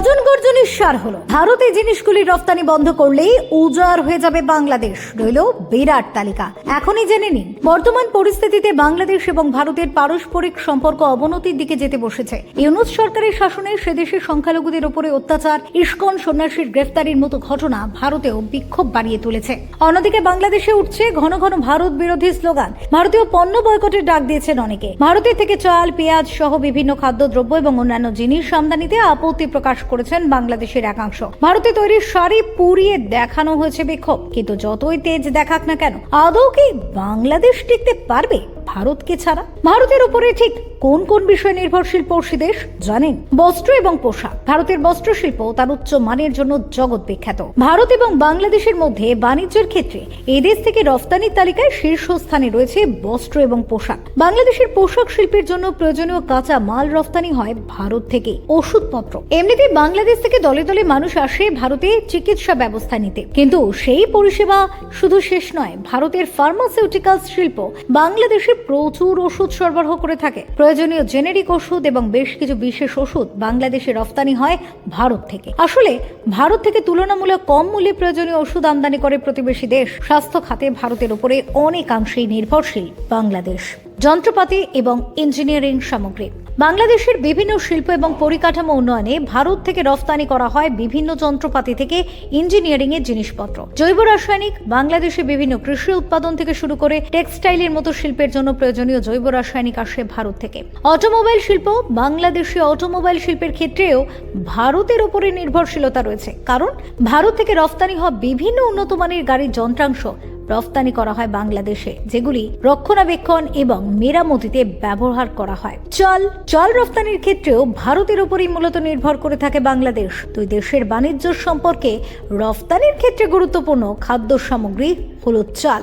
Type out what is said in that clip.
어주는 সার হলো। ভারতে জিনিসগুলি রফতানি বন্ধ করলেই উজাড় হয়ে যাবে বাংলাদেশ। রইল বিরাট তালিকা। এখনই জেনে নিন, বর্তমান পরিস্থিতিতে বাংলাদেশ এবং ভারতের পারস্পরিক সম্পর্ক অবনতির দিকে যেতে বসেছে। ইউনুস সরকারের শাসনে সে দেশের সংখ্যালঘুদের উপরে অত্যাচার, ইস্কন সন্ন্যাসীর গ্রেফতারির মতো ঘটনা ভারতেও বিক্ষোভ বাড়িয়ে তুলেছে। অন্যদিকে বাংলাদেশে উঠছে ঘন ঘন ভারত বিরোধী স্লোগান। ভারতীয় পণ্য বয়কটের ডাক দিয়েছেন অনেকে। ভারতের থেকে চাল, পেঁয়াজ সহ বিভিন্ন খাদ্যদ্রব্য এবং অন্যান্য জিনিস আমদানিতে আপত্তি প্রকাশ করেছেন বাংলাদেশের একাংশ। ভারতে তৈরি শাড়ি পুড়িয়ে দেখানো হয়েছে বিক্ষোভ। কিন্তু যতই তেজ দেখাক না কেন, আদৌ কি বাংলাদেশ টিকতে পারবে? ভারতকে ছাড়া? ভারতের উপরে ঠিক কোন কোন বিষয়ে নির্ভরশীল পড়শি দেশ? জানেন, বস্ত্র এবং পোশাক। ভারতের বস্ত্র শিল্প তার উচ্চ মানের জন্য জগৎ বিখ্যাত। ভারত এবং বাংলাদেশের মধ্যে বাণিজ্যের ক্ষেত্রে এই দেশ থেকে রফতানির তালিকায় শীর্ষস্থানে রয়েছে বস্ত্র এবং পোশাক। বাংলাদেশের পোশাক শিল্পের জন্য প্রয়োজনীয় কাঁচা মাল রফতানি হয় ভারত থেকে। ওষুধপত্র। এমনিতে বাংলাদেশ থেকে দলে দলে মানুষ আসে ভারতে চিকিৎসা ব্যবস্থা নিতে। কিন্তু সেই পরিষেবা শুধু শেষ নয়, ভারতের ফার্মাসিউটিক্যালস শিল্প বাংলাদেশে প্রচুর ওষুধ সরবরাহ করে থাকে। প্রয়োজনীয় জেনেরিক ওষুধ এবং বেশ কিছু বিশেষ ওষুধ বাংলাদেশে রফতানি হয় ভারত থেকে। আসলে, ভারত থেকে তুলনামূলক কম মূল্যে প্রয়োজনীয় ওষুধ আমদানি করে প্রতিবেশী দেশ। স্বাস্থ্য খাতে ভারতের উপরে অনেকাংশেই নির্ভরশীল বাংলাদেশ। যন্ত্রপাতি এবং ইঞ্জিনিয়ারিং সামগ্রী। বাংলাদেশের বিভিন্ন শিল্প এবং পরিকাঠামো উন্নয়নে ভারত থেকে রফতানি করা হয় বিভিন্ন যন্ত্রপাতি থেকে ইঞ্জিনিয়ারিং এর জিনিসপত্র। জৈব রাসায়নিক, বাংলাদেশে বিভিন্ন কৃষি উৎপাদন থেকে শুরু করে টেক্সটাইলের মতো শিল্পের জন্য প্রয়োজনীয় জৈব রাসায়নিক আসে ভারত থেকে। অটোমোবাইল শিল্প, বাংলাদেশে অটোমোবাইল শিল্পের ক্ষেত্রেও ভারতের উপরে নির্ভরশীলতা রয়েছে। কারণ, ভারত থেকে রফতানি হওয়া বিভিন্ন উন্নত মানের গাড়ির যন্ত্রাংশ রফতানি করা হয় বাংলাদেশে, যেগুলি রক্ষণাবেক্ষণ এবং মেরামতিতে ব্যবহার করা হয়। চল চল রফতানির ক্ষেত্রেও ভারতের উপরই মূলত নির্ভর করে থাকে বাংলাদেশ। দুই দেশের বাণিজ্য সম্পর্কে রফতানির ক্ষেত্রে গুরুত্বপূর্ণ খাদ্য সামগ্রী হলো চাল।